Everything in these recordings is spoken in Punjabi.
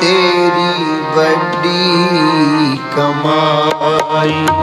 ਤੇਰੀ ਵੱਡੀ ਕਮਾਈ।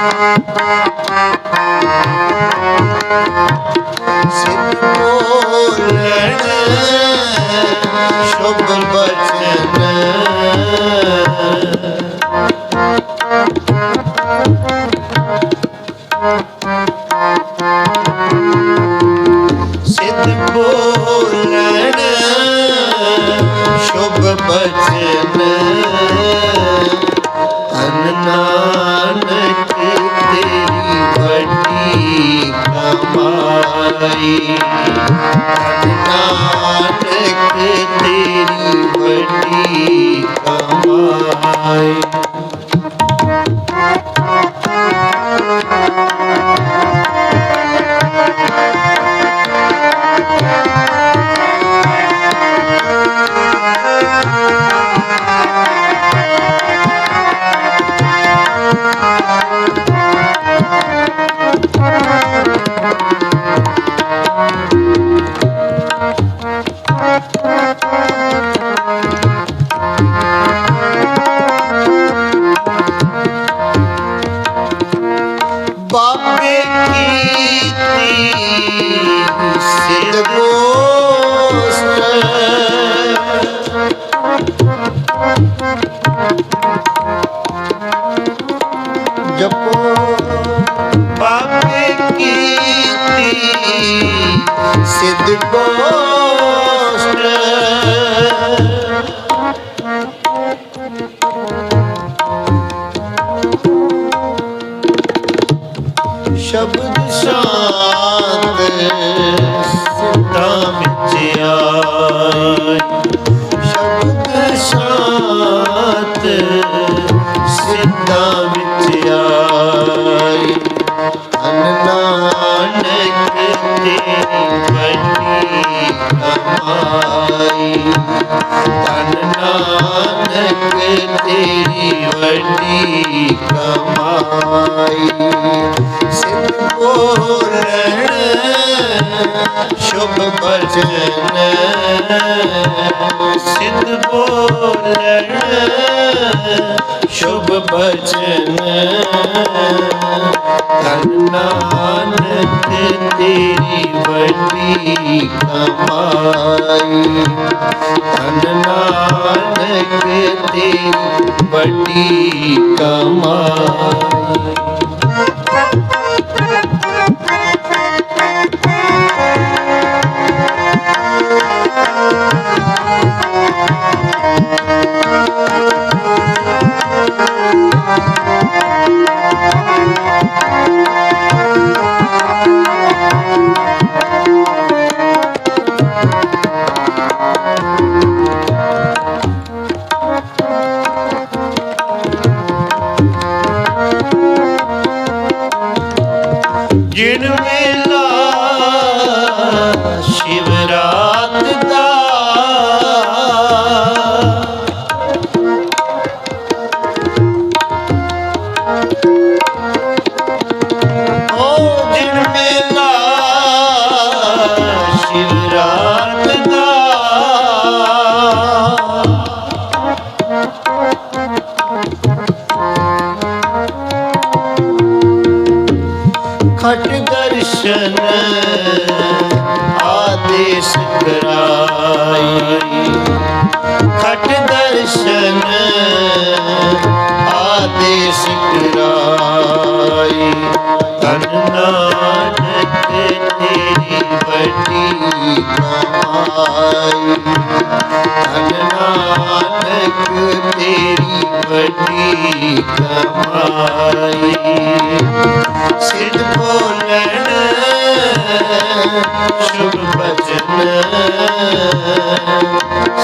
ਸਿੱਧ ਬਚਨ ਸਿੱਧ ਗੋਸਟ ਜਪੋ ਬਾਬੇ ਕੀਤੀ ਸਿੱਧ ਗੋਸਟ ਸ਼ਬਦ ਸ਼ਾਂਤ ਸਿੱਧਾ ਵਿੱਚ ਆਈ ਸ਼ਬਦ ਸ਼ਾਂਤ ਸਿੱਧਾ ਵਿੱਚ ਆਈ ਧਨ ਨਾਨਕ ਤੇਰੀ ਕਮਾਈ। ਨਾਨਕ ਤੇਰੀ ਵੱਡੀ ਕਮਾਈ। ਸਿੱਧ ਬੋਲਣ ਸ਼ੁਭ ਭਜਨ ਸਿੱਧ ਬੋਲਣ ਸ਼ੁਭ ਬਚਨ ਧਨ ਨਾਨਕ ਤੇਰੀ ਵੱਡੀ ਕਮਾਈ। ਧਨ ਨਾਨਕ ਵੱਡੀ ਕਮਾਈ ਤਨ ਨਾਨਕ ਤੇਰੀ ਵੱਡੀ ਕਮਾਈ ਤਨ ਨਾਨਕ ਤੇਰੀ ਵੱਡੀ ਕਮਾਈ ਸ਼ੁਭ ਬਚਨ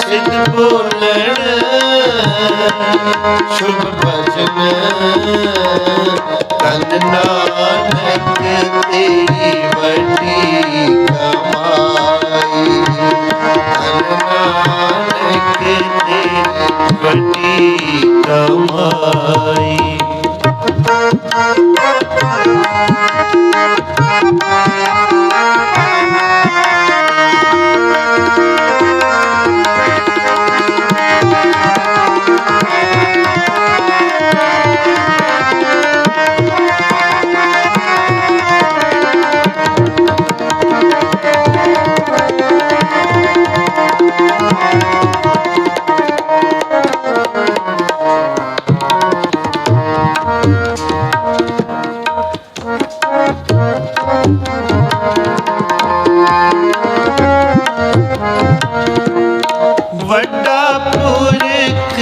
ਸਿੱਧ ਬੋਲਣ। ਸ਼ੁਭ ਬਚਨ ਤਨ ਨਾਨਕ ਤੇਰੀ ਵੱਡੀ ਕਮਾਈ। ਤਨ ਨਾਨਕ ਤੇਰੀ ਵੱਡੀ ਕਮਾਈ। ਵੱਡਾ ਪੁਰਖ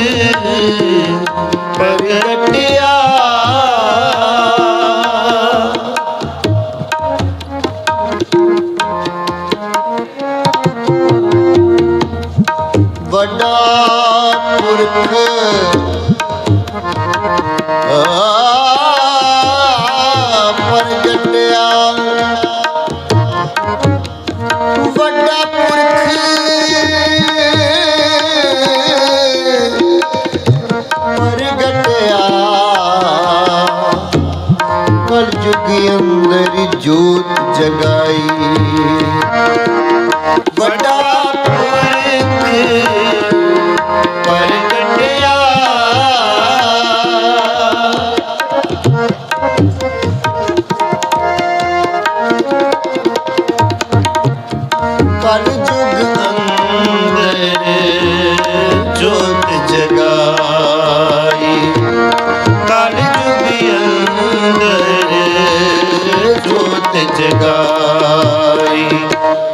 ਜਗਾਈ।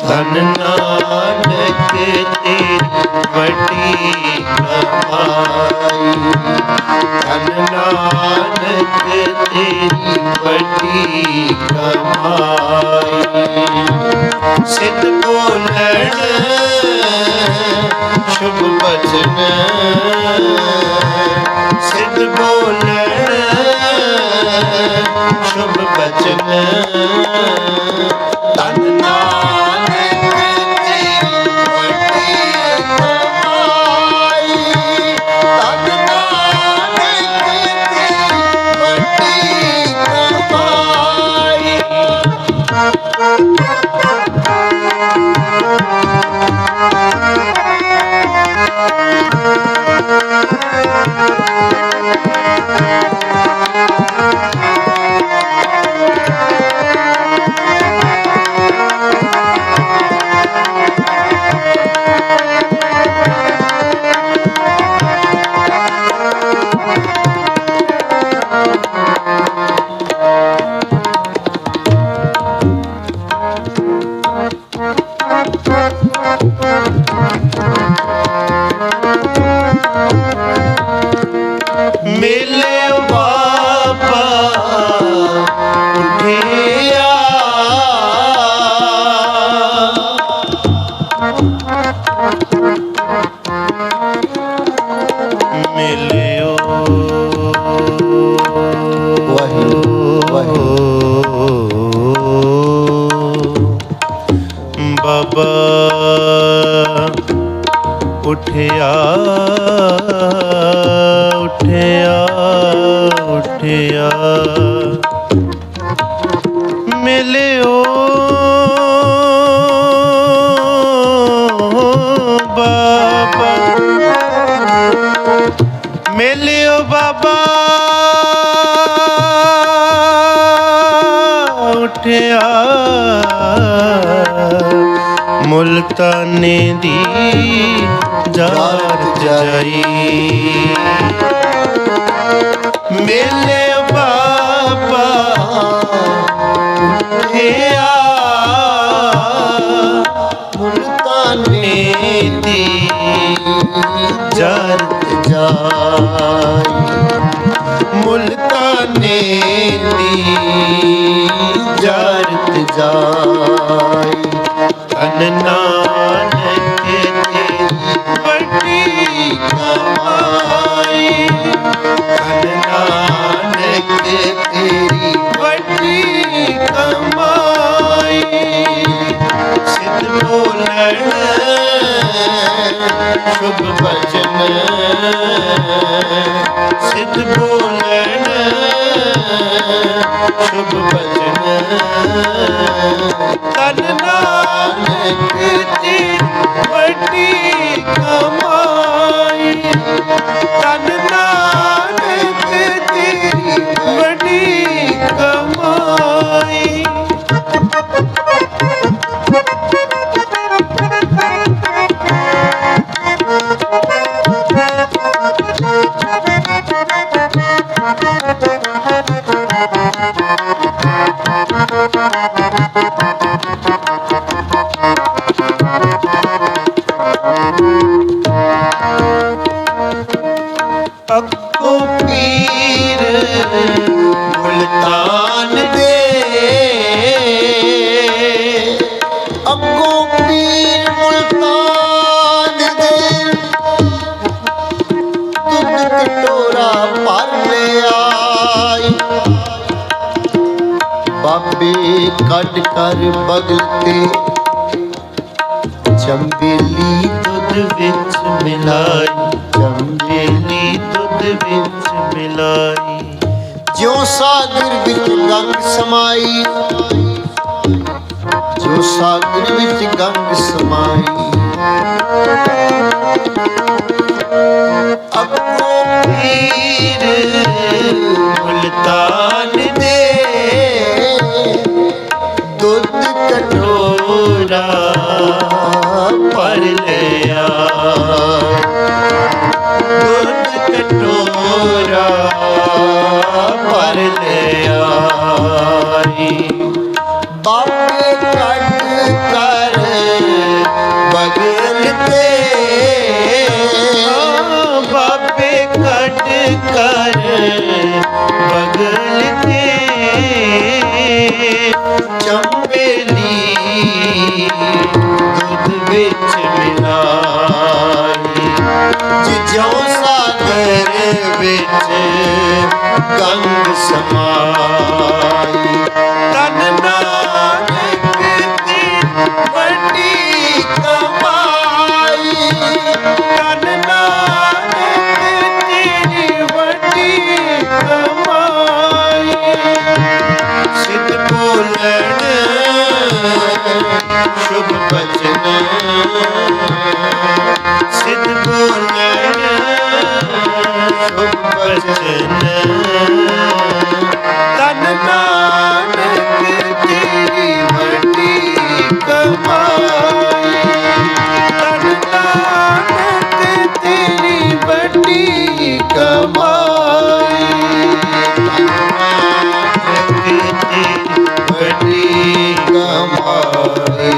ਧਨ ਨਾਨਕ ਤੇਰੀ ਵੱਡੀ ਕਮਾਈ। ਧਨ ਨਾਨਕ ਤੇਰੀ ਵੱਡੀ ਕਮਾਈ। ਸਿੱਧ ਬੋਲਣ, ਸ਼ੁਭ ਬਚਨ। ਸਿੱਧ ਬੋਲਣ ਸ਼ੁਭ ਬਚਨ। ਉਠਿਆ ਮੁਲਤਾਨੇ ਦੀ ਜਾਤ ਜਾਈ। ਮੇਲੇ ਬਾਬਾ ਉਠਿਆ। ਮੁਲਤਾਨੇ ਦੀ ਜਾਤ ਜਾਈ। ਮੁਲਤਾਨੇ ਦੀ ਜਾਤ ਜਾਈ ਤਨ ਸ਼ੁਭ ਬਚਨ ਸਿੱਧ ਬੋਲਣ ਸ਼ੁਭ ਬਚਨ ਤਨ ਨਾਨਕ ਦੀ ਵੱਡੀ ਕਮਾਈ ਤਨ ਨਾਨਕ ਦੀ ਵੱਡੀ ਕਮਾਈ ਬਾਬੇ ਕੱਢ ਕਰ ਬਗਲ ਤੇ ਚੰਬੇਲੀ ਦੁੱਧ ਵਿੱਚ ਮਿਲਾਈ। ਚੰਬੇਲੀ ਦੁੱਧ ਵਿੱਚ ਮਿਲਾਈ। ਜਿਉ ਸਾਗਰ ਵਿੱਚ ਗੰਗ ਸਮਾਈ। ਜੋ ਸਾਗਰ ਵਿੱਚ ਗੰਗ ਸਮਾਈ। ਕਟੋਰਾ ਟੋਰਾ ਭਰ ਲਿਆ। ਦੁੱਧ ਕਟੋਰਾ ਭਰ ਲਿਆ। ਬਾਬੇ ਕੱਢ ਕਰ ਬਗਲ ਤੇ। ਆ ਕੱਢ ਕਰ ਬਗਲ ਤੇ। ਚੰਬੇਲੀ ਜਿਉ ਸਾਗਰ ਵਿੱਚ ਗੰਗ ਸਮਾਈ ਬਚਨ ਤਨ ਨਾਨਕ ਤੇਰੀ ਵੱਡੀ ਕਮਾਈ ਤਨ ਨਾਨਕ ਤੇਰੀ ਵੱਡੀ ਕਮਾਈ ਵੱਡੀ ਕਮਾਈ